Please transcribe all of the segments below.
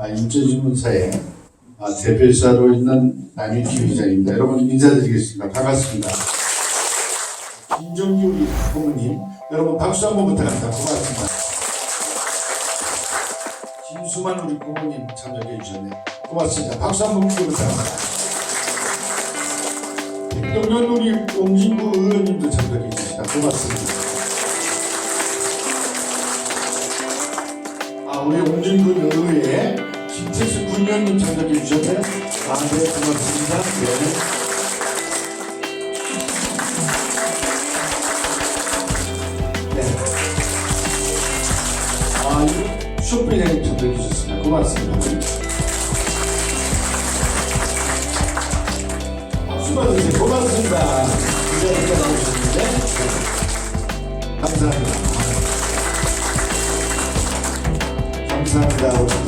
아, 인천신문사의 아, 대표이사로 있는 남희기 회장입니다. 여러분 인사드리겠습니다. 반갑습니다. 김정기 우리 고모님, 여러분 박수 한번 부탁합니다. 고맙습니다. 김수만 우리 고모님 참석해 주셨네. 고맙습니다. 박수 한번 부탁합니다. 백동현 우리 옹진구 의원님도 참석해 주시다. 고맙습니다. 아, 우리 옹진군 의회 군의원님 참석해 주셨네요. 아, 네, 고맙습니다. 네. 네. 아, 참석해 주셨습니다. 고맙습니다. 박수 받으세요. 고맙습니다. 이제 나오셨는데. 감사합니다. 감사합니다.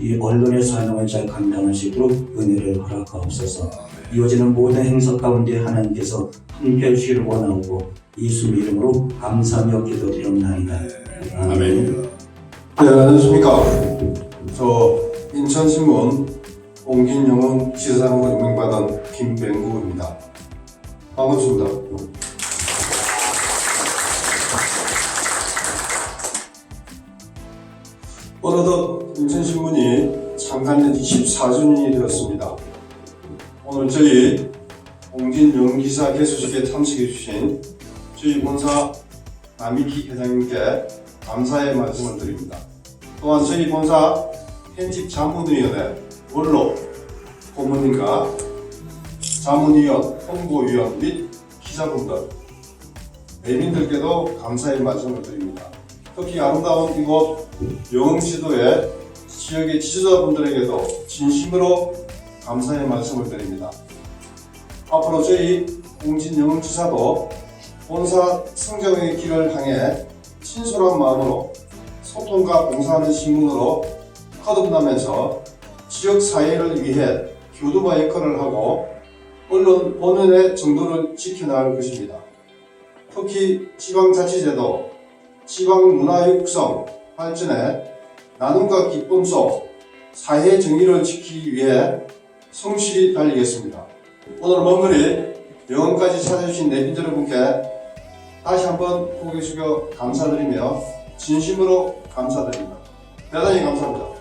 이 언론의 사명을 잘 감당할 수 있도록 은혜를 허락하옵소서. 이어지는 모든 행사 가운데 하나님께서 함께 해주시기를 원하고 예수 이름으로 감사하며 기도드리옵나이다. 아멘. 네, 안녕하십니까. 저 인천신문 옹진영은 지사장으로 임명받은 김병구입니다. 반갑습니다. 어느덧 인천신문이 창간된 지 14주년이 되었습니다. 오늘 저희 옹진영 기사 개소식에 참석해 주신 저희 본사 남희기 회장님께 감사의 말씀을 드립니다. 또한 저희 본사 편집 자문위원회 원로 고문님과 자문위원, 홍보위원 및 기자분들, 내민들께도 감사의 말씀을 드립니다. 특히 아름다운 이곳 영흥시도의 지역의 지도자분들에게도 진심으로 감사의 말씀을 드립니다. 앞으로 저희 공진영흥지사도 본사 성장의 길을 향해 친솔한 마음으로 소통과 봉사하는 신문으로 거듭나면서 지역 사회를 위해 교두마 역할을 하고 언론 본연의 정도를 지켜나갈 것입니다. 특히 지방자치제도, 지방문화 육성, 발전에 나눔과 기쁨 속 사회 정의를 지키기 위해 성실히 달리겠습니다. 오늘 먼 거리 영원까지 찾아주신 내빈 여러분께 다시 한번 고개 숙여 감사드리며 진심으로 감사드립니다. 대단히 감사합니다.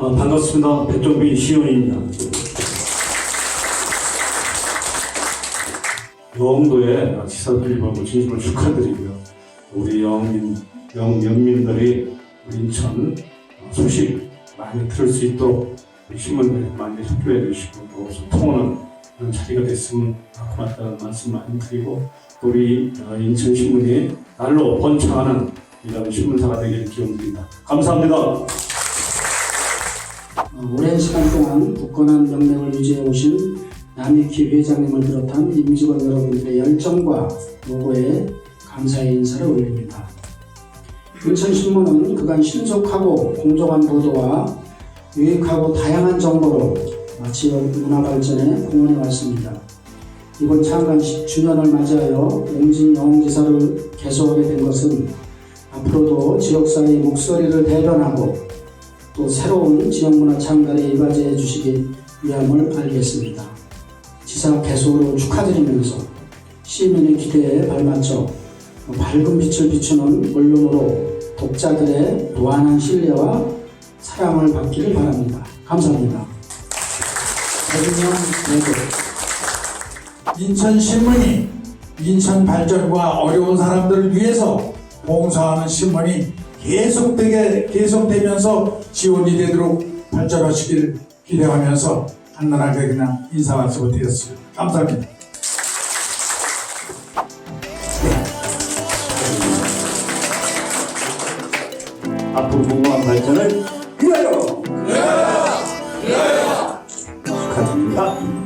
어, 반갑습니다. 백종비 시의원입니다. 영도의 지사들님하고 진심을 축하드리고요. 우리 영민, 영연민들이 우리 인천 소식 많이 들을 수 있도록 우리 신문들에 많이 협조해 주시고 또 소통하는 그런 자리가 됐으면 고맙다는 말씀 많이 드리고 또 우리 어, 인천 신문이 날로 번창하는 이런 신문사가 되기를 기원드립니다. 감사합니다. 어, 오랜 시간 동안 굳건한 명맥을 유지해 오신 남익희 회장님을 비롯한 임직원 여러분들의 열정과 노고에 감사의 인사를 올립니다. 인천신문은 그간 신속하고 공정한 보도와 유익하고 다양한 정보로 지역 문화 발전에 공헌해 왔습니다. 이번 창간 10주년을 맞이하여 옹진 영웅지사를 개소하게 된 것은 앞으로도 지역사회의 목소리를 대변하고 또 새로운 지역문화 창달에 이바지해 주시기 위함을 알겠습니다. 지사 개소로 축하드리면서 시민의 기대에 발맞춰 밝은 빛을 비추는 언론으로 독자들의 무한한 신뢰와 사랑을 받기를 바랍니다. 감사합니다. 대중형 내도 인천신문이 인천 발전과 어려운 사람들을 위해서 봉사하는 신문이 계속되게 계속되면서 지원이 되도록 발전하시길 기대하면서 한나라에 그냥 인사 말씀을 드렸습니다. 감사합니다. 앞으로 공공한 발전을 기하여 기하여 축하드립니다.